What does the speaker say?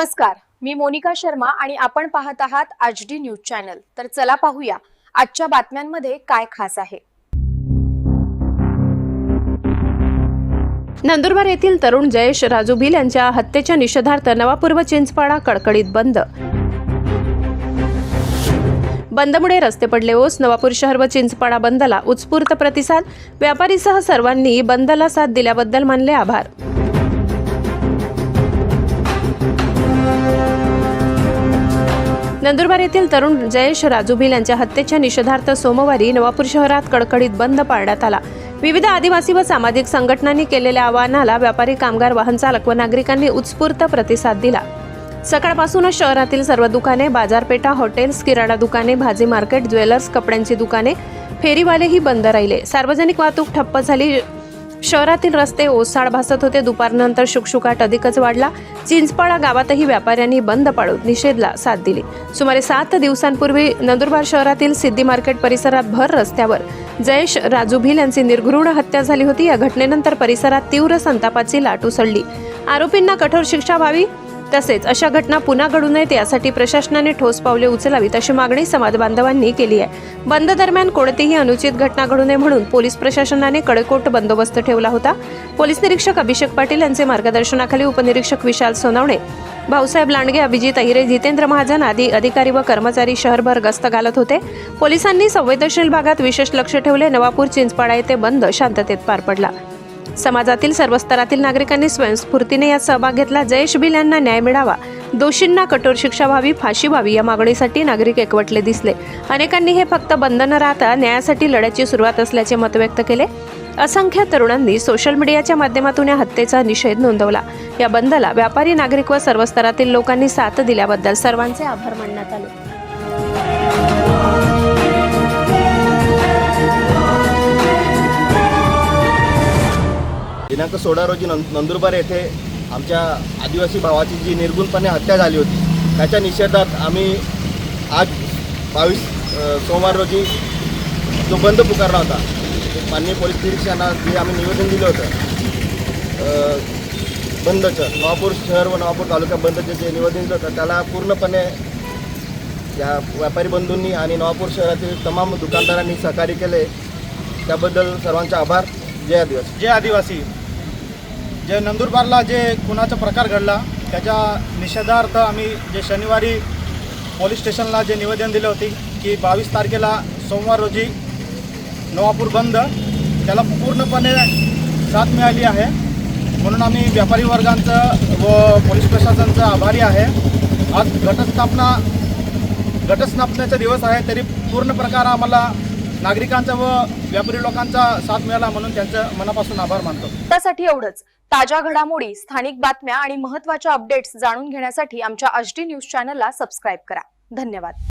नमस्कार मी मोनिका शर्मा आणि आपण पाहत आहात आज डी न्यूज चॅनल. तर चला पाहूया आजच्या बातम्यांमध्ये काय खास आहे? नंदुरबार येथील तरुण जयेश राजू भिल यांच्या हत्येच्या निषेधार्थ नवापूर्व चिंचपाडा कडकडीत बंद. बंदमुळे रस्ते पडले ओस नवापूर शहर व चिंचपाडा बंदला उत्स्फूर्त प्रतिसाद. व्यापारीसह सर्वांनी बंदला साथ दिल्याबद्दल मानले आभार. नंदुरबार येथील तरुण जयेश राजू भिल यांच्या हत्येच्या निषेधार्थ सोमवारी नवापूर शहरात कडकडीत बंद पाळण्यात आला. विविध आदिवासी व सामाजिक संघटनांनी केलेल्या आवाहनाला व्यापारी कामगार वाहन चालक व नागरिकांनी उत्स्फूर्त प्रतिसाद दिला. सकाळपासूनच शहरातील सर्व दुकाने बाजारपेठा हॉटेल्स किराणा दुकाने भाजी मार्केट ज्वेलर्स कपड्यांची दुकाने फेरीवालेही बंद राहिले. सार्वजनिक वाहतूक ठप्प झाली. शहरातील रस्ते ओसाड भासत होते. दुपारनंतर शुकशुकाट अधिकच वाढला. चिंचपाडा गावातही व्यापाऱ्यांनी बंद पाळून निषेधला साथ दिली. सुमारे सात दिवसांपूर्वी नंदुरबार शहरातील सिद्धी मार्केट परिसरात भर रस्त्यावर जयेश राजू भिल यांची निर्घृण हत्या झाली होती. या घटनेनंतर परिसरात तीव्र संतापाची लाट उसळली. आरोपींना कठोर शिक्षा व्हावी तसेच अशा घटना पुन्हा घडू नयेत यासाठी प्रशासनाने ठोस पावले उचलावीत अशी मागणी समाज बांधवांनी केली आहे. बंद दरम्यान कोणतीही अनुचित घटना घडू नये म्हणून पोलीस प्रशासनाने कडकोट बंदोबस्त ठेवला होता. पोलीस निरीक्षक अभिषेक पाटील यांचे मार्गदर्शनाखाली उपनिरीक्षक विशाल सोनवणे भाऊसाहेब लांडगे अभिजित अहिरे जितेंद्र महाजन आदी अधिकारी व कर्मचारी शहरभर गस्त घालत होते. पोलिसांनी संवेदनशील भागात विशेष लक्ष ठेवले. नवापूर चिंचपाडा येथे बंद शांततेत पार पडला. समाजातील सर्व स्तरातील नागरिकांनी स्वयंस्फूर्तीने यात सहभाग घेतला. जयेश बिल यांना न्याय मिळावा. दोषींना कठोर शिक्षा व्हावी फाशी व्हावी या मागणीसाठी नागरिक एकवटले दिसले. अनेकांनी हे फक्त बंधन न राहता न्यायासाठी लढ्याची सुरुवात असल्याचे मत व्यक्त केले. असंख्य तरुणांनी सोशल मीडियाच्या माध्यमातून या हत्येचा निषेध नोंदवला. या बंदला व्यापारी नागरिक व सर्व स्तरातील लोकांनी साथ दिल्याबद्दल सर्वांचे आभार मानण्यात आले. दिनांक सोळा रोजी नंदुरबार येथे आमच्या आदिवासी भावाची जी निर्गुणपणे हत्या झाली होती त्याच्या निषेधात आम्ही आज बावीस सोमवार रोजी जो बंद पुकारला होता माननीय पोलीस निरीक्षकांना जे आम्ही निवेदन दिलं होतं बंदचं नवापूर शहर व नवापूर तालुका बंदचं जे निवेदन दिलं होतं त्याला पूर्णपणे या व्यापारी बंधूंनी आणि नवापूर शहरातील तमाम दुकानदारांनी सहकार्य केले. त्याबद्दल सर्वांचे आभार. जय आदिवासी. जे आदिवासी. जे नंदुरबारला जे खुनाचा प्रकार घडला त्याच्या निषेधार्थ आम्ही जे शनिवारी पोलीस स्टेशनला जे निवेदन दिले होते की बावीस तारखेला सोमवार रोजी नवापूर बंद त्याला पूर्णपणे साथ मिळाली आहे. म्हणून आम्ही व्यापारी वर्गांचं व पोलीस प्रशासनाचं आभारी आहे. आज घटस्थापना घटस्थापनेचा दिवस आहे तरी पूर्ण प्रकार आम्हाला नागरिकांचा व व्यापारी लोकांचा साथ मिळाला म्हणून त्यांचं मनापासून आभार मानतो. त्यासाठी एवढंच. ताज्या घडामोडी स्थानिक बातम्या आणि महत्त्वाच्या अपडेट्स जाणून घेण्यासाठी आमच्या आच डी न्यूज चॅनलला सबस्क्राईब करा. धन्यवाद.